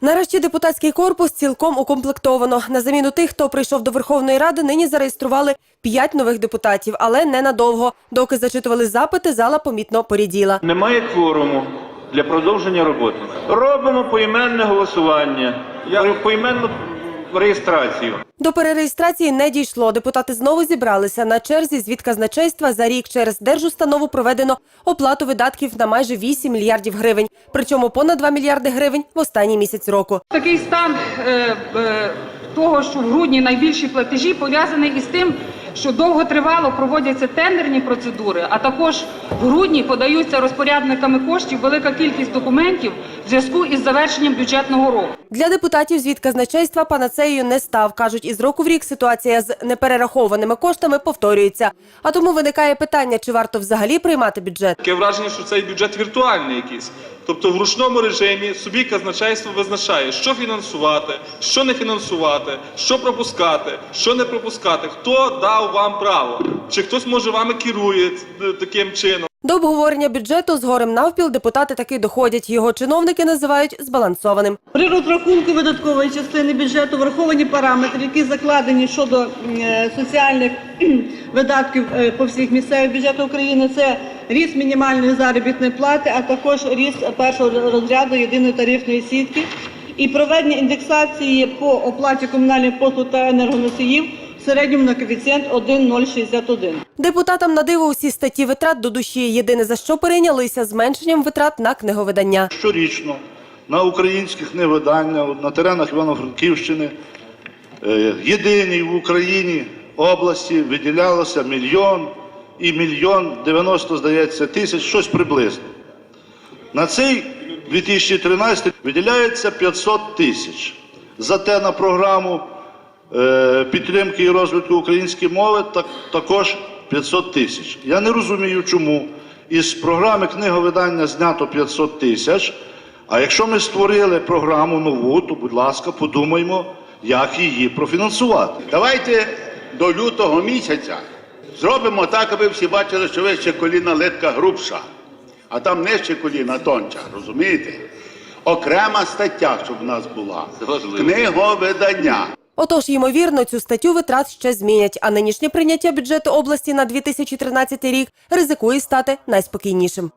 Нарешті депутатський корпус цілком укомплектовано. На заміну тих, хто прийшов до Верховної Ради, нині зареєстрували п'ять нових депутатів, але ненадовго. Доки зачитували запити, зала помітно поріділа. Немає кворуму для продовження роботи. Робимо поіменне голосування, Я... поіменну реєстрацію. До перереєстрації не дійшло. Депутати знову зібралися. На черзі Звід казначейства за рік через держустанову проведено оплату видатків на майже 8 мільярдів гривень. Причому понад 2 мільярди гривень в останній місяць року. Такий стан е, е, того, що в грудні найбільші платежі пов'язаний із тим, що довготривало проводяться тендерні процедури, а також в грудні подаються розпорядниками коштів велика кількість документів в зв'язку із завершенням бюджетного року. Для депутатів звіт казначейства панацеєю не став. Кажуть, із року в рік ситуація з неперерахованими коштами повторюється. А тому виникає питання, чи варто взагалі приймати бюджет. Таке враження, що цей бюджет віртуальний якийсь. Тобто в ручному режимі собі казначейство визначає, що фінансувати, що не фінансувати, що пропускати, що не пропускати, хто дав вам право, чи хтось може вами керує е, таким чином. До обговорення бюджету з горем навпіл депутати таки доходять. Його чиновники називають збалансованим. При розрахунку видаткової частини бюджету враховані параметри, які закладені щодо е, соціальних видатків е, по всіх місцевих бюджетах України. Це ріст мінімальної заробітної плати, а також ріст першого розряду єдиної тарифної сітки і проведення індексації по оплаті комунальних послуг та енергоносіїв середньому на коефіцієнт 1,061. Депутатам на диво усі статті витрат до душі. Єдине за що перейнялися зменшенням витрат на книговидання. щорічно на українських невидання на теренах Івано-Франківщини е, єдиній в Україні області виділялося мільйон і мільйон 90, здається, тисяч, щось приблизно. На цей 2013 виділяється 500 тисяч. Зате на програму підтримки і розвитку української мови так, також 500 тисяч. Я не розумію, чому із програми книговидання знято 500 тисяч. А якщо ми створили програму нову, то, будь ласка, подумаймо, як її профінансувати. Давайте до лютого місяця зробимо так, аби всі бачили, що вище коліна литка грубша, а там нижче коліна тонча, розумієте? Окрема стаття, щоб в нас була. Книговидання. Отож, ймовірно, цю статтю витрат ще змінять, а нинішнє прийняття бюджету області на 2013 рік ризикує стати найспокійнішим.